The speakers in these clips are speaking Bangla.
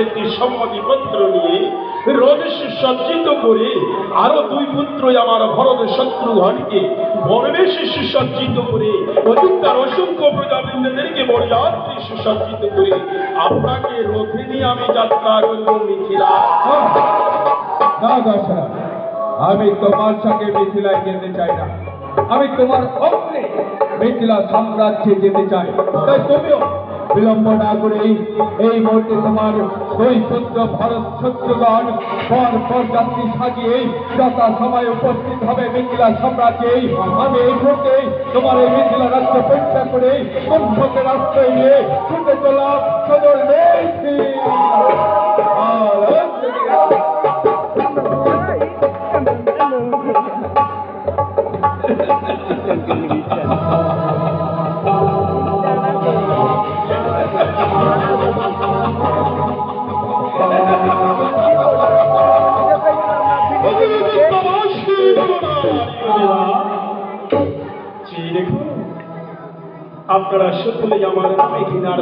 একটি সম্মতি পত্র নিয়ে রজস্ব সজ্জিত করে আরও দুই পুত্র আমার ভরত শত্রু হনকে বনবেশ সুসজ্জিত করে অযোধ্যার অসংখ্য প্রজাবৃন্দদেরকে বরযাত্রী সুসজ্জিত করে আপনাকে রথে নিয়ে আমি যাত্রা করব মিথিলা। আমি তোমার সঙ্গে মিথিলায় যেতে চাই না। আমি তোমার অগ্নে মিথিলা সাম্রাজ্যে যেতে চাই। তাই তুমিও বিলম্ব না করে এই- মুহূর্তে তোমার পুত্র ভরত শত্রুগণ পর পর যাত্রী সাজিয়ে যথা সময় উপস্থিত হবে মিথিলা সাম্রাজ্যে আমি এই মুহূর্তে তোমার এই মিথিলা রাজ্য পরীক্ষা করে রাষ্ট্র নিয়ে ছুটে চলা সদর মিথিলা আপনারা সকলেই আমার নামে ঘৃণার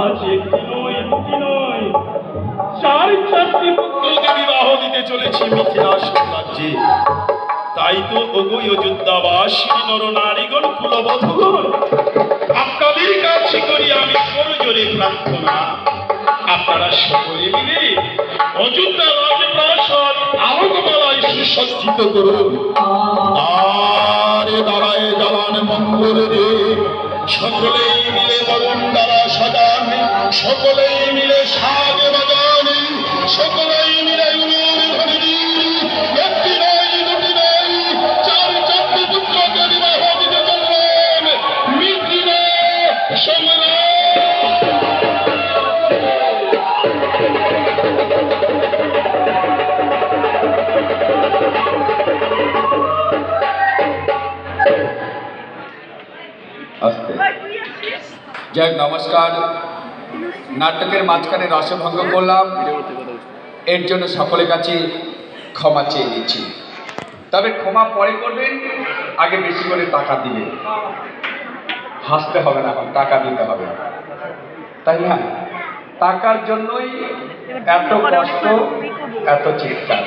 আজ একটি নয় নয়। চার চারটি পুত্রকে বিবাহ দিতে চলেছি মিথিলা সাম্রাজ্যে তাই তো অযোধ্যাবাসী নরনারীগণ কুলবধূগণ। আপনাদের কাছে করি আমি করজোরে প্রার্থনা। আপনারা সকলে মিলে অযোধ্যা রাজপ্রাসাদ আলোকমালায় সুসজ্জিত করুন। জ্বালান মঙ্গল সকলেই মিলে বরণ দ্বারা সাজান। সকলেই যাক নমস্কার। নাটকের মাঝখানে রসভঙ্গ করলাম। এর জন্য সকলের কাছে ক্ষমা চেয়ে নিচ্ছি। তবে ক্ষমা পরে করবেন, আগে বেশি করে টাকা দিবেন হাসতে হবে না এখন, টাকা দিতে হবে। তাই না? টাকার জন্যই এত কষ্ট, এত চিৎকার